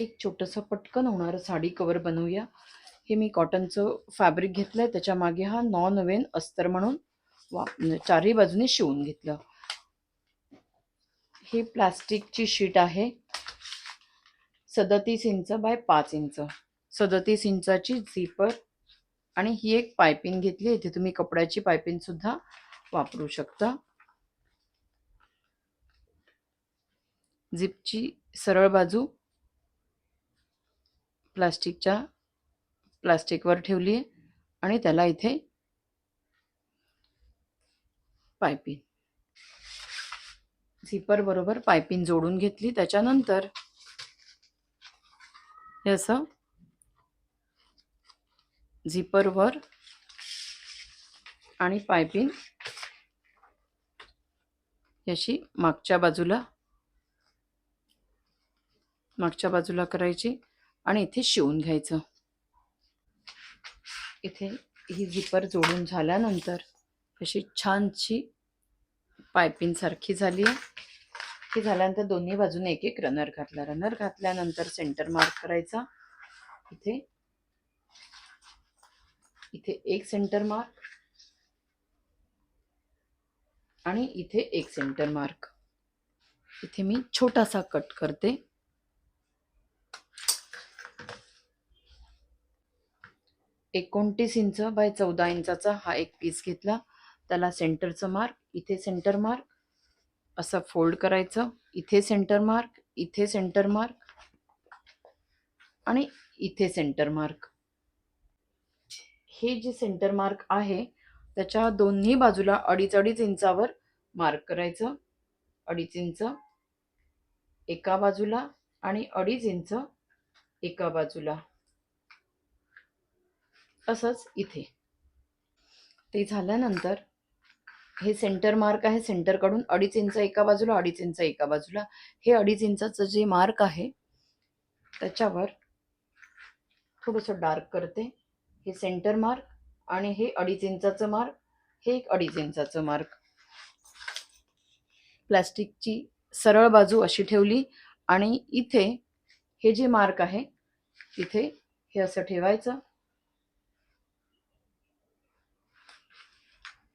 एक छोटंसं पटकन होणारं साडी कवर बनवूया. हे मी कॉटनचं फॅब्रिक घेतलं त्याच्यामागे हा नॉन वेन अस्तर म्हणून वा चारही बाजूने शिवून घेतलं. ही प्लास्टिकची शीट आहे. सदतीस इंच बाय पाच इंच. सदतीस इंचाची झिपर आणि ही एक पायपिंग घेतली इथे तुम्ही कपड्याची पायपिंग सुद्धा वापरू शकता. झिपची सरळ बाजू प्लास्टिकच्या प्लास्टिकवर ठेवली आहे आणि त्याला इथे पायपिंग झिपर बरोबर पायपिंग जोडून घेतली. त्याच्यानंतर हे असं झिपरवर आणि पायपिंग याशी मागच्या बाजूला मागच्या बाजूला करायची. आणि इथे शिवून घ्यायचं. इथे ही झिपर जोडून झाल्यानंतर अशी छानशी पायपिंगसारखी झाली आहे. ही झाल्यानंतर दोन्ही बाजूने एक एक रनर घातला. रनर घातल्यानंतर सेंटर मार्क करायचा. इथे इथे एक सेंटर मार्क आणि इथे एक सेंटर मार्क इथे मी छोटासा कट करते. एकोणतीस इंच बाय चौदा इंचाचा हा एक पीस घेतला. त्याला सेंटरचं मार्क इथे सेंटर मार्क असं फोल्ड करायचं. इथे सेंटर मार्क इथे सेंटर मार्क आणि इथे सेंटर मार्क हे जे सेंटर मार्क आहे त्याच्या दोन्ही बाजूला अडीच अडीच इंचावर मार्क करायचं. अडीच इंच एका बाजूला आणि अडीच इंच एका बाजूला. असंच इथे. ते झाल्यानंतर हे सेंटर मार्क आहे सेंटरकडून अडीच इंच एका बाजूला अडीच इंच एका बाजूला. हे अडीच इंचाचं जे मार्क आहे त्याच्यावर थोडंसं डार्क करते. हे सेंटर मार्क आणि हे अडीच इंचाचं मार्क हे एक अडीच इंचाचं मार्क प्लास्टिकची सरळ बाजू अशी ठेवली आणि इथे हे जे मार्क आहे तिथे हे असं ठेवायचं.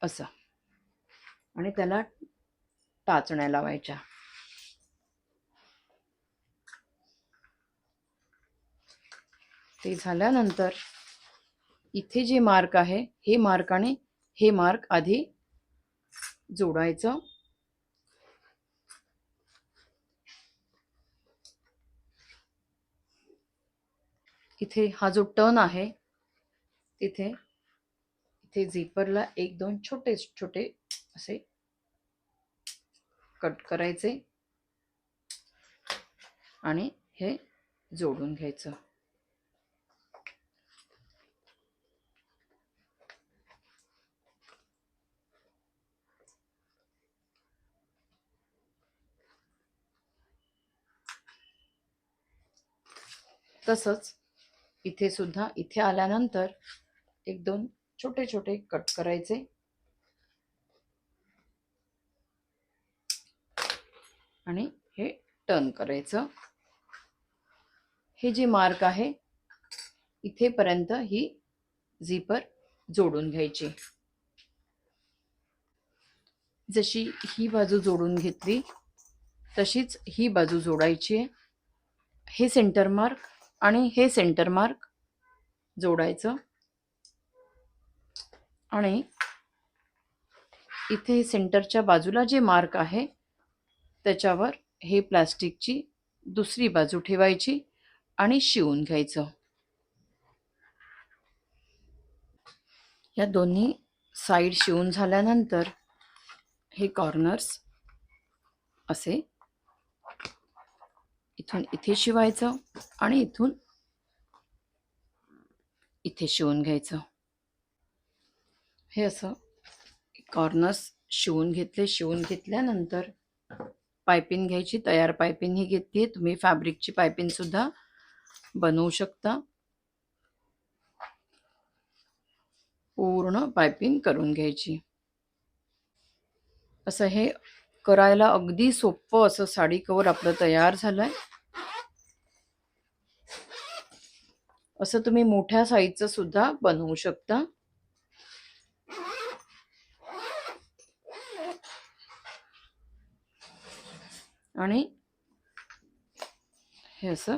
असं. आणि त्याला टाचण्या लावायच्या. ते झाल्यानंतर इथे जे मार्क आहे हे मार्क आणि हे मार्क आधी जोडायचं. इथे हा जो टर्न आहे तिथे इथे झिपरला एक दोन छोटे छोटे असे कट करायचे. आणि हे जोडून घ्यायचं. तसंच इथे सुद्धा इथे आल्यानंतर एक दोन छोटे छोटे कट करायचे. आणि हे टर्न करायचं. हे जे मार्क आहे इथेपर्यंत ही झिपर जोडून घ्यायची. जशी ही बाजू जोडून घेतली तशीच ही बाजू जोडायची आहे. हे सेंटर मार्क आणि हे सेंटर मार्क जोडायचं. आणि इथे सेंटरच्या बाजूला जे मार्क आहे त्याच्यावर हे प्लास्टिकची दुसरी बाजू ठेवायची आणि शिवून घ्यायचं. या दोन्ही साईड शिवून झाल्यानंतर हे कॉर्नर्स असे इथून इथे शिवायचं आणि इथून इथे शिवून घ्यायचं. हे असं कॉर्नर्स शिवून घेतले. शिवून घेतल्यानंतर पायपिंग घ्यायची. तयार पायपिंग ही घेतली. तुम्ही फॅब्रिकची पायपिन सुद्धा बनवू शकता. पूर्ण पायपिंग करून घ्यायची. असं हे करायला अगदी सोपं असं साडी कवर आपलं तयार झालंय. असं तुम्ही मोठ्या साईजचं सुद्धा बनवू शकता. आणि हे असं